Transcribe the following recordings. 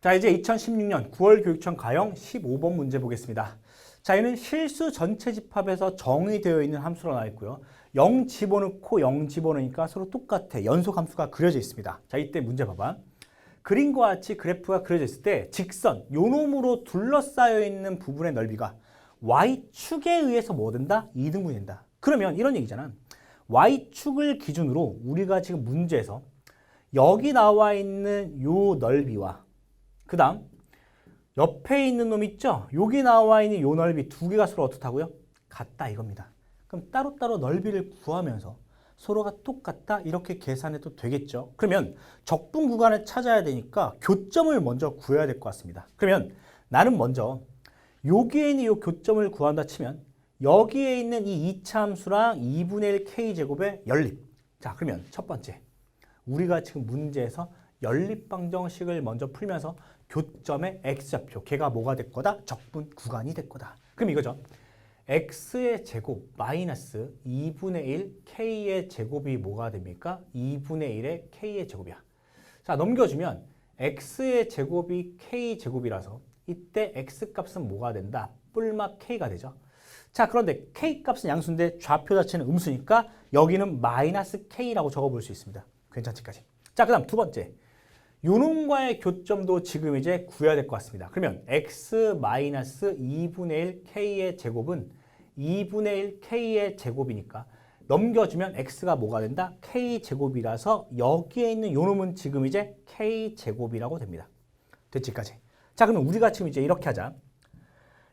자, 이제 2016년 9월 교육청 가형 15번 문제 보겠습니다. 자, 얘는 실수 전체 집합에서 정의되어 있는 함수로 나와 있고요. 0 집어넣고 0 집어넣으니까 서로 똑같아. 연속 함수가 그려져 있습니다. 자, 이때 문제 봐봐. 그림과 같이 그래프가 그려져 있을 때 직선, 요 놈으로 둘러싸여 있는 부분의 넓이가 y축에 의해서 뭐 된다? 2등분이 된다. 그러면 이런 얘기잖아. y축을 기준으로 우리가 지금 문제에서 여기 나와 있는 요 넓이와 그 다음 옆에 있는 놈 있죠? 여기 나와 있는 요 넓이 두 개가 서로 어떻다고요? 같다 이겁니다. 그럼 따로따로 넓이를 구하면서 서로가 똑같다 이렇게 계산해도 되겠죠. 그러면 적분 구간을 찾아야 되니까 교점을 먼저 구해야 될 것 같습니다. 그러면 나는 먼저 여기에 있는 이 교점을 구한다 치면 여기에 있는 이 이차함수랑 2분의 1 k제곱의 연립. 자 그러면 첫 번째 우리가 지금 문제에서 연립방정식을 먼저 풀면서 교점의 x좌표 걔가 뭐가 될 거다? 적분 구간이 될 거다. 그럼 이거죠. x의 제곱 마이너스 2분의 1 k의 제곱이 뭐가 됩니까? 2분의 1의 k의 제곱이야. 자 넘겨주면 x의 제곱이 k 제곱이라서 이때 x 값은 뭐가 된다? 뿔막 k가 되죠. 자 그런데 k 값은 양수인데 좌표 자체는 음수니까 여기는 마이너스 k라고 적어볼 수 있습니다. 괜찮지까지. 자 그 다음 두 번째. 요놈과의 교점도 지금 이제 구해야 될 것 같습니다. 그러면 x 마이너스 2분의 1 k의 제곱은 2분의 1 k의 제곱이니까 넘겨주면 x가 뭐가 된다? k 제곱이라서 여기에 있는 요놈은 지금 이제 k 제곱이라고 됩니다. 됐지까지. 자 그러면 우리가 지금 이제 이렇게 하자.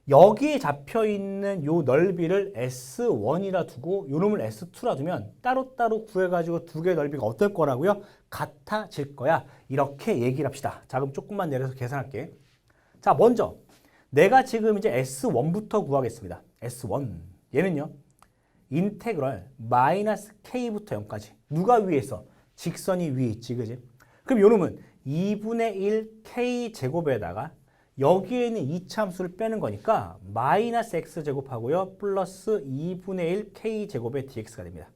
여기에 잡혀 있는 요 넓이를 S1이라 두고 요 놈을 S2라 두면 따로따로 구해가지고 두 개의 넓이가 어떨 거라고요? 같아질 거야. 이렇게 얘기를 합시다. 자, 그럼 조금만 내려서 계산할게. 자, 먼저 내가 지금 이제 S1부터 구하겠습니다. S1. 얘는요. 인테그럴 마이너스 K부터 0까지. 누가 위에 있어? 직선이 위에 있지, 그지? 그럼 요 놈은 2분의 1 K 제곱에다가 여기에 있는 이차함수를 빼는 거니까 마이너스 x 제곱하고요. 플러스 2분의 1 k 제곱의 dx가 됩니다.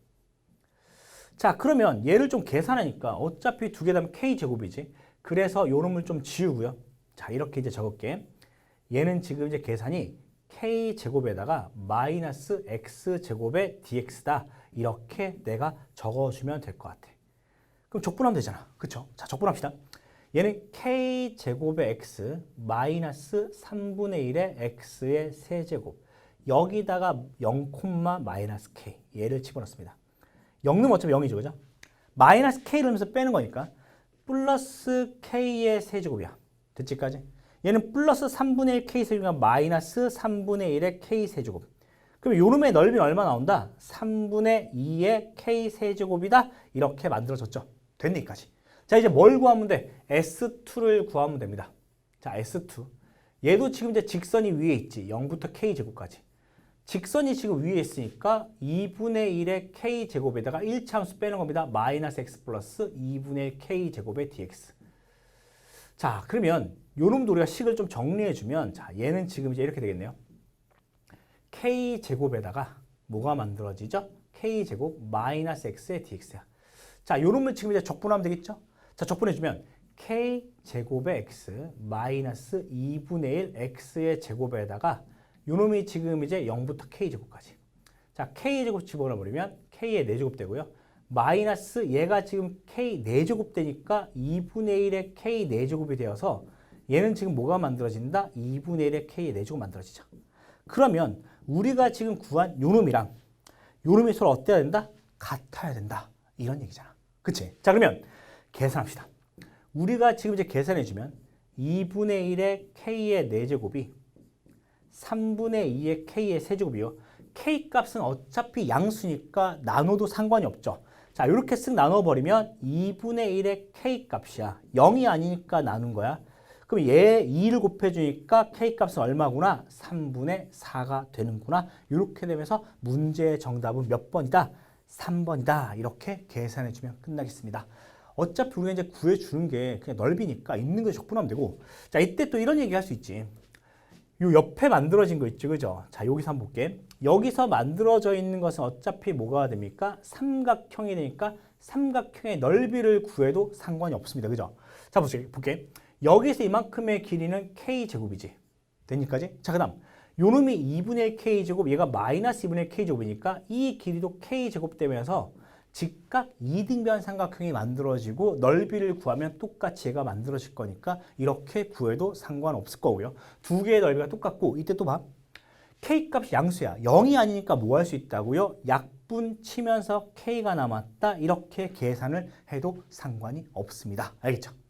자 그러면 얘를 좀 계산하니까 어차피 두 개 다면 k 제곱이지. 그래서 요 놈을 좀 지우고요. 자 이렇게 이제 적을게. 얘는 지금 이제 계산이 k 제곱에다가 마이너스 x 제곱의 dx다. 이렇게 내가 적어주면 될 것 같아. 그럼 적분하면 되잖아. 그쵸? 자 적분합시다. 얘는 k 제곱의 x 마이너스 3분의 1의 x의 세제곱 여기다가 0, 마이너스 k 얘를 집어넣습니다. 0는 어차피 0이죠, 그죠? 마이너스 k를 하면서 빼는 거니까 플러스 k의 세제곱이야. 됐지까지? 얘는 플러스 3분의 1 k 세제곱이니까 마이너스 3분의 1의 k 세제곱. 그럼 요놈의 넓이는 얼마 나온다? 3분의 2의 k 세제곱이다. 이렇게 만들어졌죠. 됐네, 여기까지. 자, 이제 뭘 구하면 돼? S2를 구하면 됩니다. 자, S2. 얘도 지금 이제 직선이 위에 있지. 0부터 K제곱까지. 직선이 지금 위에 있으니까 2분의 1의 K제곱에다가 1차 함수 빼는 겁니다. 마이너스 X 플러스 2분의 1 K제곱의 DX. 자, 그러면 요놈도 우리가 식을 좀 정리해주면 자, 얘는 지금 이제 이렇게 되겠네요. K제곱에다가 뭐가 만들어지죠? K제곱 마이너스 X의 DX야. 자, 요놈을 지금 이제 적분하면 되겠죠? 자, 적분해주면 k 제곱의 x 마이너스 2분의 1 x의 제곱에다가 요놈이 지금 이제 0부터 k 제곱까지. 자, k 제곱 집어넣어 버리면 k의 4제곱 되고요. 마이너스 얘가 지금 k 4제곱 되니까 2분의 1의 k 4제곱이 되어서 얘는 지금 뭐가 만들어진다? 2분의 1의 k 4제곱 만들어지죠. 그러면 우리가 지금 구한 요놈이랑 요놈이 서로 어때야 된다? 같아야 된다. 이런 얘기잖아. 그치? 자, 그러면 계산합시다. 우리가 지금 이제 계산해주면 2분의 1의 k의 4제곱이 3분의 2의 k의 세제곱이요. k 값은 어차피 양수니까 나눠도 상관이 없죠. 자, 이렇게 쓱 나눠버리면 2분의 1의 k 값이야. 0이 아니니까 나눈 거야. 그럼 얘 2를 곱해주니까 k 값은 얼마구나? 3분의 4가 되는구나. 이렇게 되면서 문제의 정답은 몇 번이다? 3번이다. 이렇게 계산해주면 끝나겠습니다. 어차피 우리가 이제 구해주는 게 그냥 넓이니까 있는 거 적분하면 되고. 자 이때 또 이런 얘기 할 수 있지. 요 옆에 만들어진 거 있죠 그죠? 자 여기서 한번 볼게. 여기서 만들어져 있는 것은 어차피 뭐가 됩니까? 삼각형이 되니까 삼각형의 넓이를 구해도 상관이 없습니다 그죠? 자 보세요. 볼게. 여기서 이만큼의 길이는 k제곱이지. 되니까지? 자, 그 다음. 요놈이 2분의 k제곱, 얘가 마이너스 2분의 k제곱이니까 이 길이도 k제곱 되면서 직각 이등변 삼각형이 만들어지고 넓이를 구하면 똑같이 얘가 만들어질 거니까 이렇게 구해도 상관없을 거고요. 두 개의 넓이가 똑같고 이때 또 봐. k 값이 양수야. 0이 아니니까 뭐 할 수 있다고요? 약분 치면서 k가 남았다. 이렇게 계산을 해도 상관이 없습니다. 알겠죠?